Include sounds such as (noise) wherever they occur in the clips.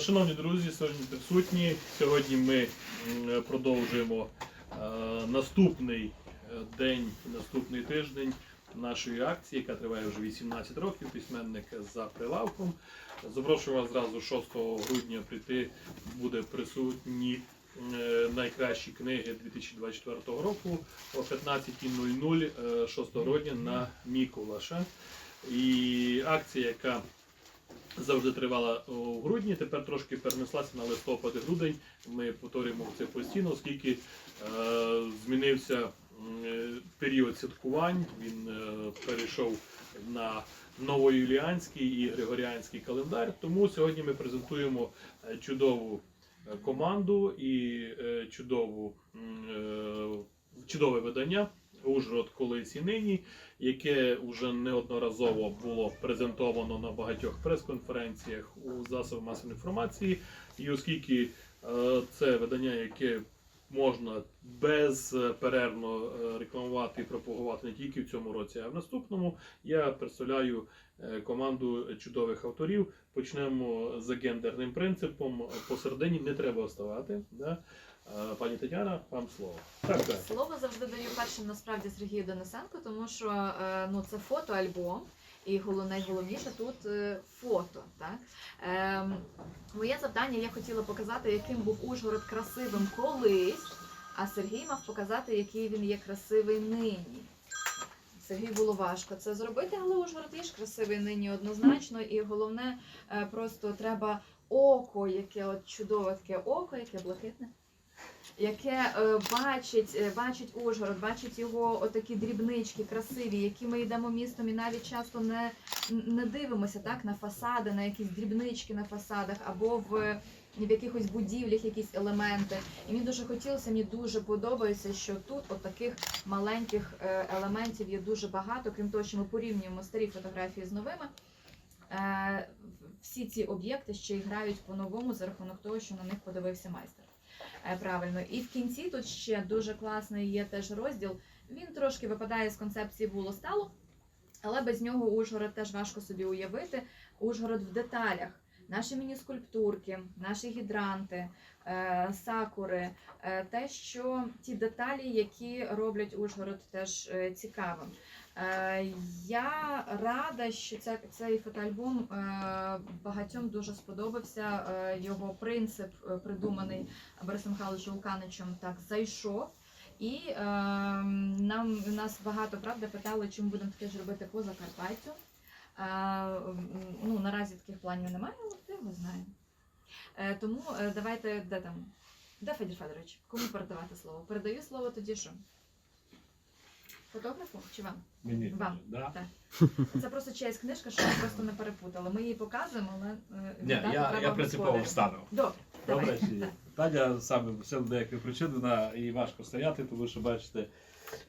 Шановні друзі, сьогодні присутні. Сьогодні ми продовжуємо е, наступний е, день, наступний тиждень нашої акції, яка триває вже 18 років. Письменник за прилавком. Запрошую вас зразу 6 грудня прийти. Буде присутні е, найкращі книги 2024 року о 15.00 е, 6 грудня на Мікулаша. І акція, яка завжди тривала у грудні, тепер трошки перенеслася на листопад і грудень. Ми повторюємо це постійно, оскільки е, змінився е, період святкувань. Він е, перейшов на новоюліанський і григоріанський календар. Тому сьогодні ми презентуємо е, чудову е, команду і чудову, е, чудове видання. Ужгород колись і нині, яке вже неодноразово було презентовано на багатьох прес-конференціях у засобах масової інформації. І оскільки е, це видання, яке можна безперервно е, рекламувати і пропагувати не тільки в цьому році, а в наступному, я представляю е, команду чудових авторів. Почнемо за гендерним принципом. Посередині не треба вставати. Да? Е, Пані Тетяна, вам слово. Так, так. Слово завжди даю першим насправді Сергію Денисенко, тому що е, ну, це фотоальбом. І головне, найголовніше тут е, фото. Так? Ем, моє завдання я хотіла показати, яким був Ужгород красивим колись, а Сергій мав показати, який він є красивий нині. Сергію було важко це зробити, але Ужгород є ж красивий нині однозначно. І головне, е, просто треба око, яке от чудове таке око, яке блакитне яке е, бачить, е, бачить Ужгород, бачить його отакі дрібнички красиві, які ми йдемо містом і навіть часто не, не дивимося так на фасади, на якісь дрібнички на фасадах або в, в якихось будівлях якісь елементи. І мені дуже хотілося, мені дуже подобається, що тут от таких маленьких е, елементів є дуже багато. Крім того, що ми порівнюємо старі фотографії з новими. Всі ці об'єкти ще й грають по-новому за рахунок того, що на них подивився майстер. Е, Правильно, і в кінці тут ще дуже класний є теж розділ. Він трошки випадає з концепції було стало, але без нього Ужгород теж важко собі уявити. Ужгород в деталях. Наші міні-скульптурки, наші гідранти, е, сакури, е, те, що ті деталі, які роблять Ужгород теж цікавим. Е, Я рада, що цей фотоальбом е, багатьом дуже сподобався. Е, Його принцип, придуманий Борисом Михайловичем Луканичем, так зайшов. І нам нас багато правда питали, чим будемо таке ж робити по Закарпаттю. Ну, наразі таких планів немає, але хто його знає. Е, тому давайте, де там? Де Федір Федорович? Кому передавати слово? Передаю слово тоді що? Фотографу чи вам? Мені Вам. да? Так. Це просто чиясь книжка, що ми просто не перепутали. Ми її показуємо, але е, Ні, віддати я, я принципово встану. Добре, Добре, давай. чи. Таня саме в силу деяких причин вона і важко стояти, тому що бачите,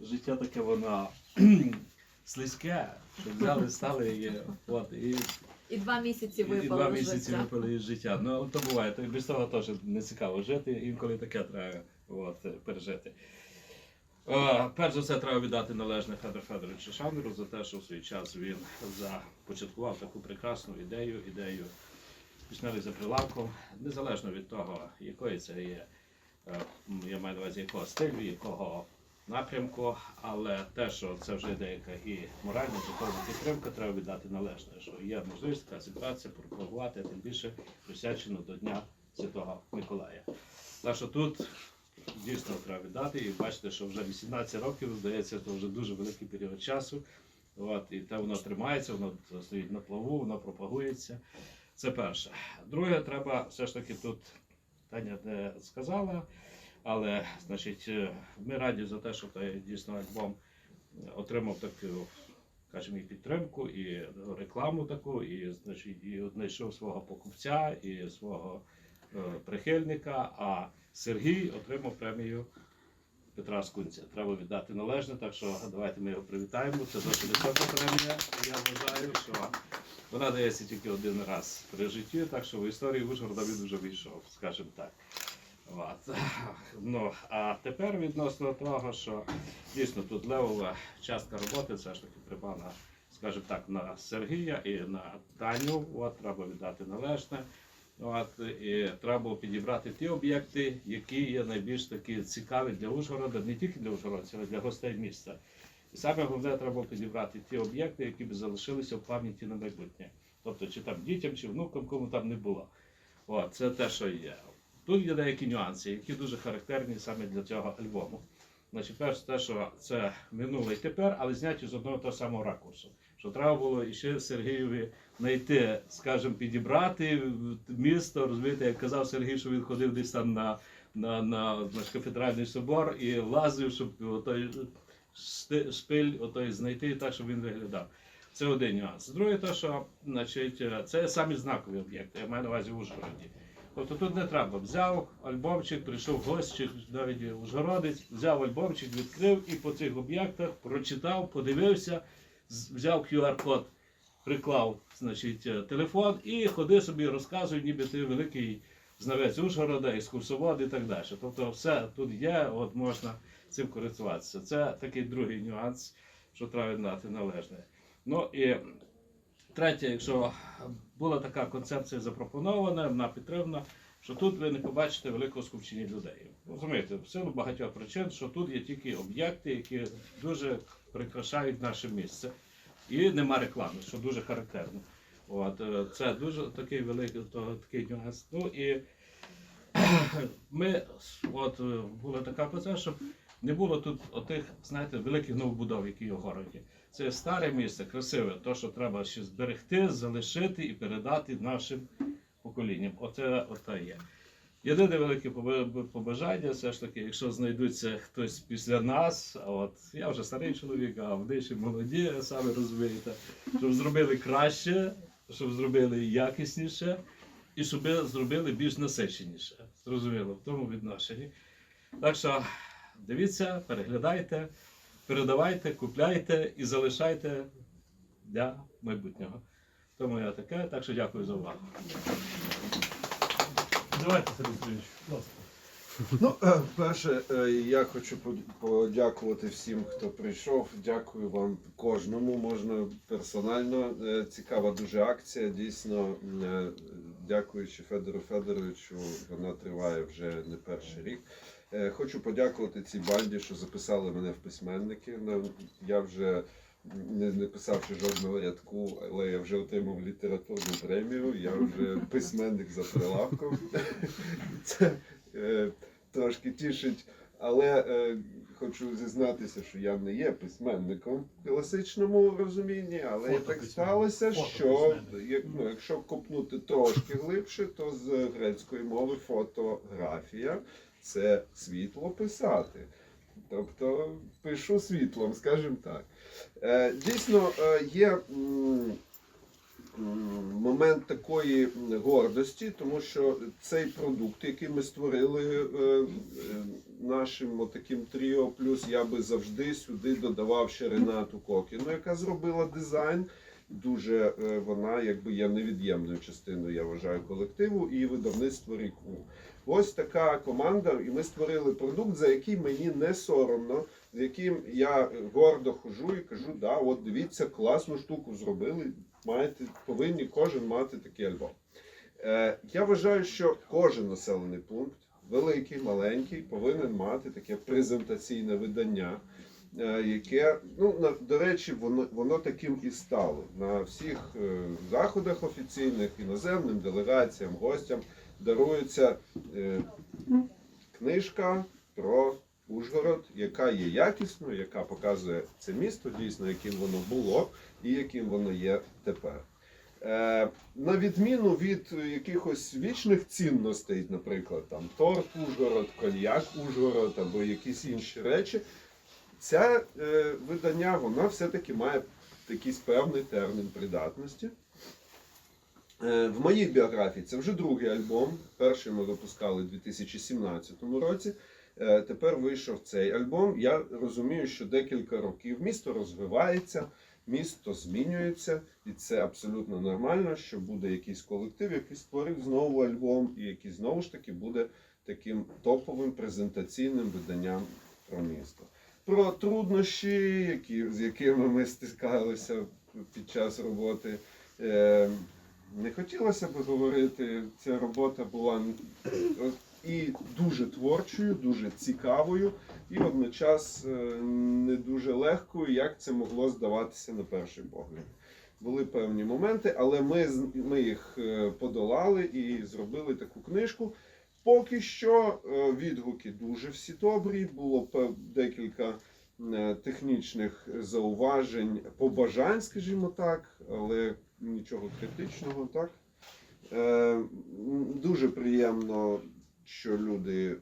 життя таке воно (clears throat) слизьке, що взяли, стали і, от, і, І два місяці і, випали два з місяці життя. випали із життя. Ну, то буває, то і без того теж не цікаво жити, інколи таке треба от, пережити. Е, перш за все, треба віддати належне Федору Федоровичу Шандеру за те, що в свій час він започаткував таку прекрасну ідею, ідею піснери за прилавком, незалежно від того, якої це є, е, я маю на увазі якого стилю, якого напрямку, але те, що це вже деяка і моральна, духовна підтримка, треба віддати належне, що є можливість така зібратися, пропагувати, тим більше присвячено до Дня Святого Миколая. Так що тут дійсно треба віддати і бачите, що вже 18 років, здається, це вже дуже великий період часу. От, і те воно тримається, воно стоїть на плаву, воно пропагується. Це перше. Друге, треба все ж таки тут Таня не сказала, але значить, е, ми раді за те, що той дійсно альбом отримав таку, скажімо, і підтримку, і рекламу таку, і значить, і знайшов свого покупця, і свого е, прихильника. А Сергій отримав премію Петра Скунця. Треба віддати належне, так що давайте ми його привітаємо. Це досить висока премія. Я вважаю, що вона дається тільки один раз при житті, так що в історії Ужгорода він вже вийшов, скажімо так. От. Ну, а тепер відносно того, що дійсно тут левова частка роботи все ж таки припала, скажімо так, на Сергія і на Таню. От треба віддати належне. От, і треба було підібрати ті об'єкти, які є найбільш такі цікаві для Ужгорода, не тільки для ужгородців, а для гостей міста. І саме головне треба було підібрати ті об'єкти, які б залишилися в пам'яті на майбутнє. Тобто, чи там дітям, чи внукам, кому там не було. От, це те, що є. Тут є деякі нюанси, які дуже характерні саме для цього альбому. Значить, перше, те, що це минуле і тепер, але зняті з одного того самого ракурсу. Що треба було іще Сергієві знайти, скажімо, підібрати місто, розумієте, як казав Сергій, що він ходив десь там на, на, на, на кафедральний собор і лазив, щоб той шпиль отой знайти так, щоб він виглядав. Це один нюанс. Друге, те, що значить, це самі знакові об'єкти, я маю на увазі в Ужгороді. Тобто тут не треба. Взяв альбомчик, прийшов гость, навіть ужгородець, взяв альбомчик, відкрив і по цих об'єктах прочитав, подивився, взяв QR-код, приклав значить, е, телефон і ходи собі розказуй, ніби ти великий знавець Ужгорода, екскурсовод і так далі. Тобто все тут є, от можна цим користуватися. Це такий другий нюанс, що треба віддати належне. Ну і третє, якщо була така концепція запропонована, вона підтримана, що тут ви не побачите великого скупчення людей. Розумієте, в силу багатьох причин, що тут є тільки об'єкти, які дуже прикрашають наше місце. І нема реклами, що дуже характерно. От, е, це дуже такий великий такий нюанс. Ну і (clears throat) ми от е, була така позиція, щоб не було тут отих, знаєте, великих новобудов, які є в городі. Це старе місце, красиве, то, що треба ще зберегти, залишити і передати нашим поколінням. Оце оте є. Єдине велике побажання, все ж таки, якщо знайдуться хтось після нас, а от я вже старий чоловік, а вони ще молоді, самі розумієте, щоб зробили краще, щоб зробили якісніше і щоб зробили більш насиченіше. Зрозуміло, в тому відношенні. Так що дивіться, переглядайте, передавайте, купляйте і залишайте для майбутнього. Тому я таке, так що дякую за увагу. Давайте, Сергій Сергійович. Ну, е, перше, е, я хочу подякувати всім, хто прийшов. Дякую вам кожному. Можна персонально. Е, Цікава дуже акція. Дійсно, дякуючи Федору Федоровичу, вона триває вже не перший рік. Хочу подякувати цій банді, що записали мене в письменники. Я вже не, не писавши жодного рядку, але я вже отримав літературну премію. Я вже письменник за прилавком. (laughs) Це е, трошки тішить. Але е, хочу зізнатися, що я не є письменником в класичному розумінні, але так Фотописьменник. сталося, що Фотописьменник. як, ну, якщо копнути трошки глибше, то з грецької мови фотографія це світло писати. Тобто пишу світлом, скажімо так. Е, дійсно, е, є. Момент такої гордості, тому що цей продукт, який ми створили е, нашим отаким тріо, плюс я би завжди сюди додавав ще Ренату Кокіну, яка зробила дизайн. Дуже е, вона якби є невід'ємною частиною, я вважаю, колективу і видавництво ріку. Ось така команда, і ми створили продукт, за який мені не соромно, з яким я гордо хожу і кажу, да, от дивіться, класну штуку зробили. Маєте, повинні кожен мати такий альбом. Е, я вважаю, що кожен населений пункт, великий, маленький, повинен мати таке презентаційне видання, е, яке, ну, до речі, воно, воно таким і стало. На всіх е, заходах офіційних, іноземним делегаціям, гостям дарується е, книжка про Ужгород, яка є якісною, яка показує це місто, дійсно, яким воно було і яким воно є тепер. Е, на відміну від е, якихось вічних цінностей, наприклад, там торт Ужгород, коньяк Ужгород або якісь інші речі, це е, видання воно все-таки має якийсь певний термін придатності. Е, В моїй біографії це вже другий альбом. Перший ми випускали у 2017 році. Е, Тепер вийшов цей альбом. Я розумію, що декілька років місто розвивається, місто змінюється, і це абсолютно нормально, що буде якийсь колектив, який створить знову альбом, і який знову ж таки буде таким топовим презентаційним виданням про місто. Про труднощі, які, з якими ми стикалися під час роботи. Е, не хотілося б говорити. Ця робота була і дуже творчою, дуже цікавою, і водночас е, не дуже легкою, як це могло здаватися на перший погляд. Були певні моменти, але ми, ми їх е, подолали і зробили таку книжку. Поки що е, відгуки дуже всі добрі. Було декілька е, технічних зауважень, побажань, скажімо так, але нічого критичного, так. Е, Дуже приємно, що люди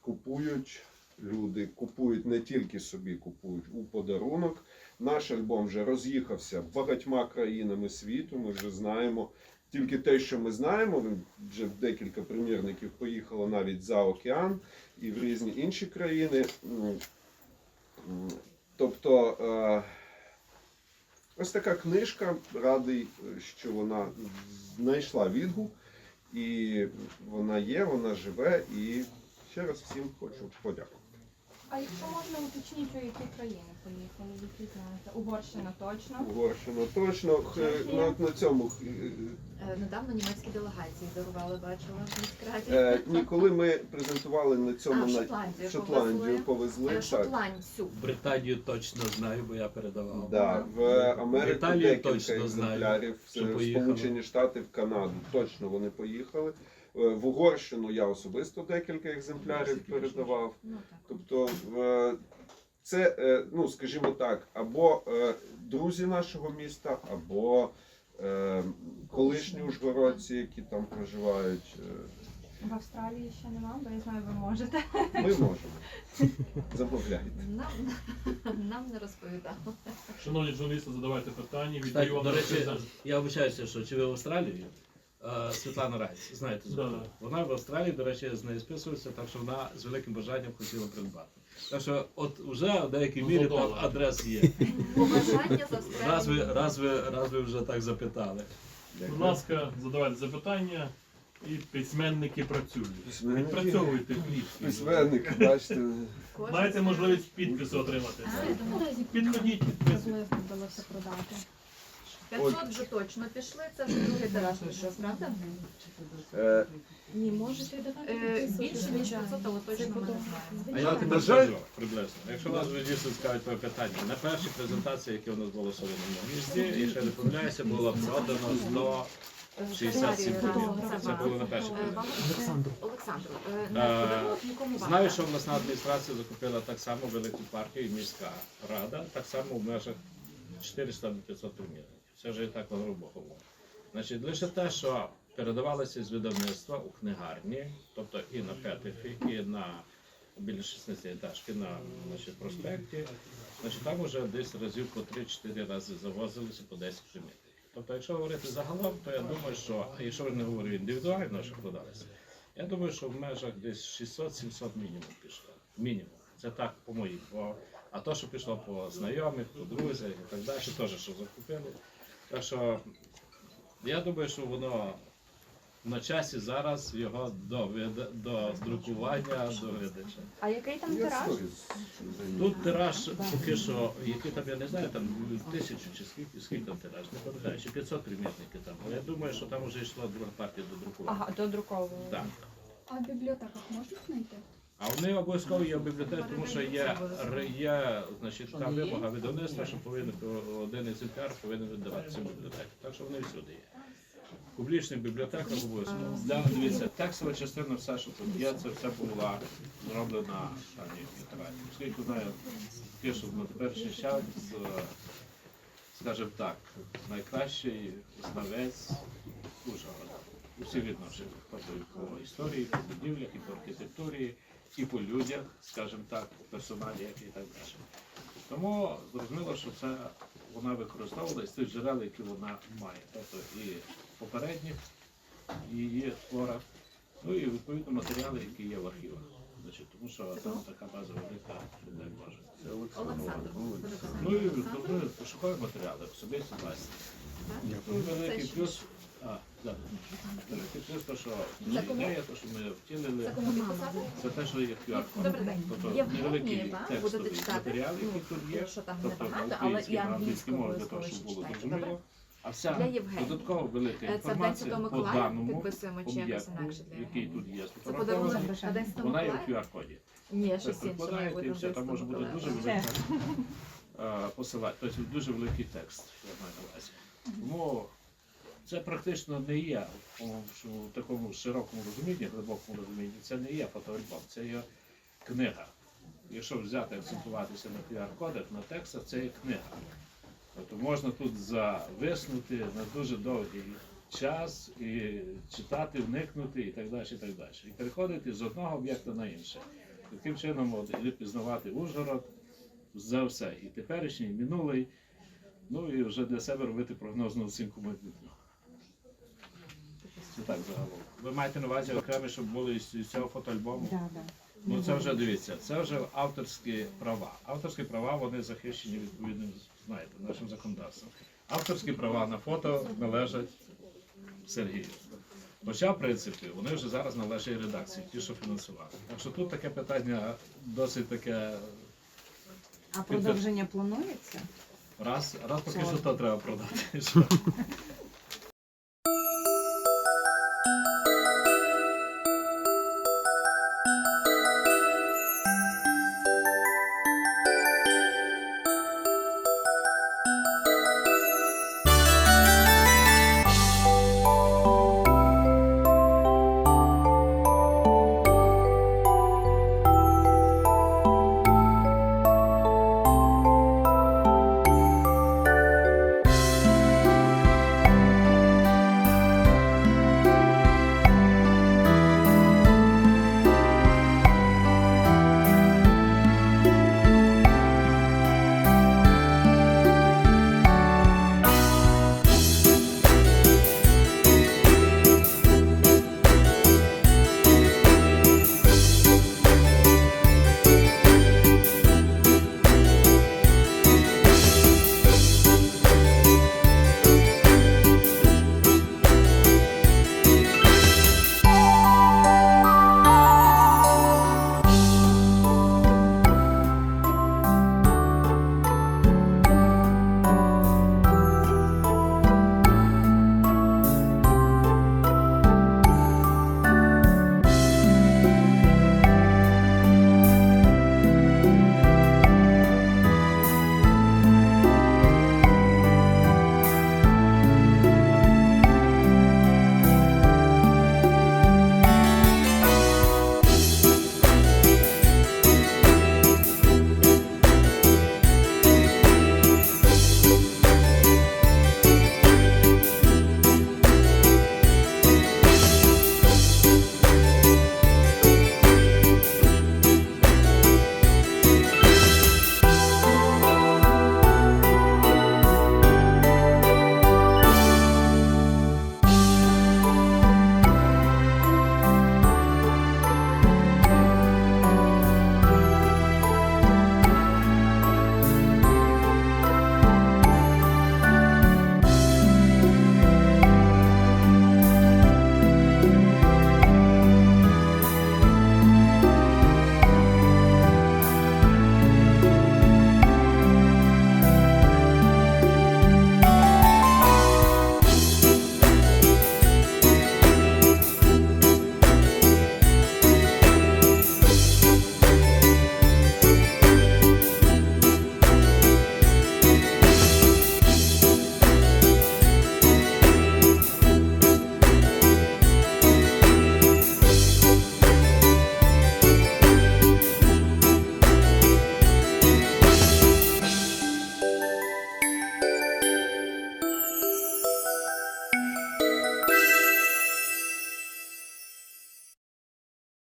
купують. Люди купують не тільки собі, купують у подарунок. Наш альбом вже роз'їхався багатьма країнами світу. Ми вже знаємо тільки те, що ми знаємо. Вже декілька примірників поїхало навіть за океан і в різні інші країни. Тобто, е, ось така книжка. Радий, що вона знайшла відгук, і вона є, вона живе. І ще раз всім хочу подякувати. А якщо можна уточніть, у які країни поїхали, які знаєте? Угорщина точно. Угорщина точно Х- на, на цьому Е, Недавно німецькі делегації дарували, бачила в міськраді. е, ні, коли ми презентували на цьому А, в на Шотландію Шотландію повезли. повезли. Е, так. Шотландцю. Британію точно знаю, бо я передавав. Да, в Америку Італію декілька точно знаю, екземплярів, що в поїхали. Сполучені Штати, в Канаду точно вони поїхали. Е, В Угорщину я особисто декілька екземплярів передавав. Ну. Тобто це, е, ну скажімо так, або е, друзі нашого міста, або колишні ужгородці, які там проживають. В Австралії ще нема, бо я знаю, ви можете. Ми можемо. Замовляйте. Нам, нам не розповідали. Шановні журналісти, задавайте питання. Кстати, Віддаю вам до речі, я вибачаюся, що чи ви в Австралії? Е, Світлана Райс, знаєте, Да, вона в Австралії, до речі, з нею списується, так що вона з великим бажанням хотіла придбати. Так що, от вже в деякій Ну, мірі там адрес є. Побажання з Раз ви, раз ви, раз ви вже так запитали. Будь ласка, задавайте запитання. І письменники працюють. Письменники. Відпрацьовуйте хліб. Письменники, бачите. Маєте можливість підпису отримати. Підходіть, підписуйте. Вдалося продати. 500 вже точно пішли, це вже другий тираж пішов, правда? Е, Ні, можете Е, Більше ніж 500, але точно ми не знаємо. А я жаль- скажу приблизно. Якщо вас вже дійсно цікавить твоє питання, на першій презентації, яке у нас було в Солоному гнізді, якщо не помиляюся, було продано 167 Е, будинків. Це було на першій Е, вам- презентації. Олександр, е, Е, не подарунок нікому вам. Знаю, так? що обласна адміністрація закупила так само велику партію і міська рада, так само в межах 400 до 500 примірників. Це вже і так грубо говорю. Значить, лише те, що передавалося з видавництва у книгарні, тобто і на Петефі, і на біля 16 етажки на значить, проспекті, значить, там вже десь разів по 3-4 рази завозилися по 10 примірників. Тобто, якщо говорити загалом, то я думаю, що, якщо не говорю індивідуально, що продалися, я думаю, що в межах десь 600-700 мінімум пішло. Мінімум. Це так по моїм. А то, що пішло по знайомих, по друзях і так далі, теж що закупили. Так що я думаю, що воно на часі зараз його до, вида- до друкування до видачі. А який там тираж? Тут тираж поки що, який там, я не знаю, там тисячу чи скільки, скільки там тираж, не пам'ятаю, чи 500 примірників там. Але я думаю, що там вже йшла друга партія до друкування. Ага, додруковували. Так. А в бібліотеках можна знайти? А вони обов'язково є в бібліотеці, тому що є, є значить, там вимога видавництва, що повинен один екземпляр повинен видаватися в бібліотеці. Так що вони всюди є. В публічних бібліотеках обов'язково. Для, дивіться, текстова частина, все, що тут є, це все була зроблена пані Вітрані. Оскільки знаю, пишу на теперішній час, з, скажімо так, найкращий знавець Ужгорода у всіх відношеннях. Тобто і по історії, по будівлях, і по архітектурі, і по людях, скажімо так, по персоналіях і так далі. Тому зрозуміло, що це вона використовувала з тих джерел, які вона має. Тобто і попередніх її творах, ну і відповідно матеріали, які є в архівах. Значить, тому що там така база велика, що дай Боже. Це Олександр. Олександр. Олександр. Ну і ми пошукаємо матеріали, особисто власні. Ну, великий плюс, а, великий що Це ідея, то, що ми втілили, це те, що є QR. Добрий день. Тобто Євгенія, невеликий так, текстовий матеріал, Ну, який тут є, тобто небагато, на але і українській, на англійській мові, для того, щоб було зрозуміло. А вся додатково велика Е, Це інформація по даному об'єкту, який тут є. Це вона є в QR-коді. Щось прикладаєте і все, там може бути дуже велика е, посилання, тобто дуже великий текст, я маю на увазі. Це практично не є в такому широкому розумінні, глибокому розумінні, це не є фотоальбом, це є книга. Якщо взяти акцентуватися на QR-кодах, на текстах, це є книга. Тобто можна тут зависнути на дуже довгий час і читати, вникнути і так далі. І так далі. І переходити з одного об'єкта на інший. Таким чином пізнавати Ужгород за все. І теперішній, і минулий. Ну і вже для себе робити прогнозну оцінку майбутнього. Це так загалом. Ви маєте на увазі окремо, щоб були із цього фотоальбому? Да, да. Ну це вже дивіться, це вже авторські права. Авторські права вони захищені відповідним, знаєте, нашим законодавством. Авторські права на фото належать Сергію. Хоча, в принципі, вони вже зараз належать редакції, ті, що фінансували. Так що тут таке питання досить таке. А продовження планується? Раз, раз поки що то треба продати. (laughs)